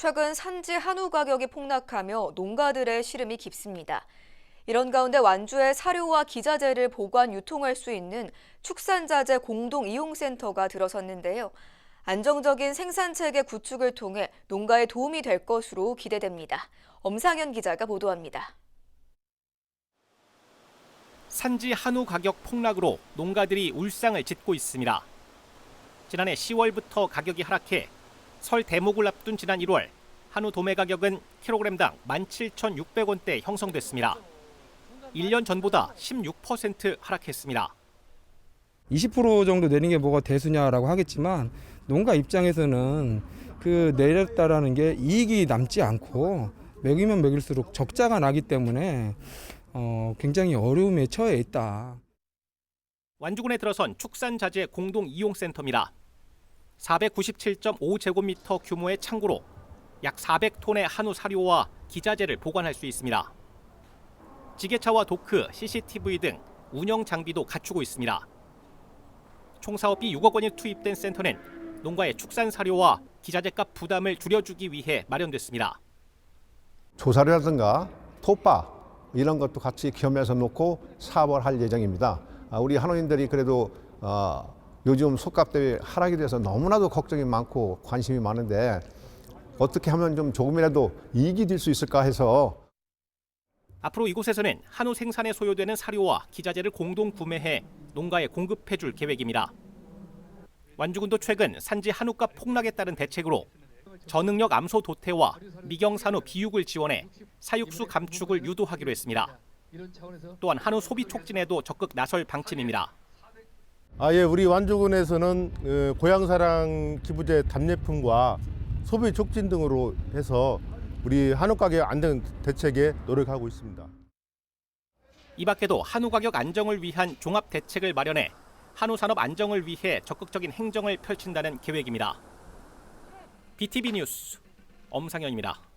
최근 산지 한우 가격이 폭락하며 농가들의 시름이 깊습니다. 이런 가운데 완주에 사료와 기자재를 보관 유통할 수 있는 축산자재 공동 이용센터가 들어섰는데요. 안정적인 생산 체계 구축을 통해 농가에 도움이 될 것으로 기대됩니다. 엄상현 기자가 보도합니다. 산지 한우 가격 폭락으로 농가들이 울상을 짓고 있습니다. 지난해 10월부터 가격이 하락해 설 대목을 앞둔 지난 1월 한우 도매 가격은 킬로그램당 17,600원대 형성됐습니다. 1년 전보다 16% 하락했습니다. 20% 정도 내는 게 뭐가 대수냐라고 하겠지만 농가 입장에서는 그 내렸다라는 게 이익이 남지 않고 먹이면 먹일수록 적자가 나기 때문에 어, 굉장히 어려움에 처해 있다. 완주군에 들어선 축산자재 공동 이용센터입니다. 497.5제곱미터 규모의 창고로 약 400톤의 한우 사료와 기자재를 보관할 수 있습니다. 지게차와 도크, CCTV 등 운영 장비도 갖추고 있습니다. 총 사업비 6억 원이 투입된 센터는 농가의 축산 사료와 기자재값 부담을 줄여주기 위해 마련됐습니다. 조사료라든가 톱밥 이런 것도 같이 겸해서 놓고 사업을 할 예정입니다. 아, 우리 한우인들이 그래도 어, 요즘 속값 대비 하락이 돼서 너무나도 걱정이 많고 관심이 많은데 어떻게 하면 좀 조금이라도 이익이 될 수 있을까 해서 앞으로 이곳에서는 한우 생산에 소요되는 사료와 기자재를 공동 구매해 농가에 공급해 줄 계획입니다. 완주군도 최근 산지 한우값 폭락에 따른 대책으로 저능력 암소 도태와 미경 산후 비육을 지원해 사육수 감축을 유도하기로 했습니다. 또한 한우 소비 촉진에도 적극 나설 방침입니다. 아, 예, 우리 완주군에서는 어, 고향사랑 기부제 답례품과 소비 촉진 등으로 해서 우리 한우 가격 안정 대책에 노력하고 있습니다. 이 밖에도 한우 가격 안정을 위한 종합 대책을 마련해 한우 산업 안정을 위해 적극적인 행정을 펼친다는 계획입니다. BTV 뉴스 엄상현입니다.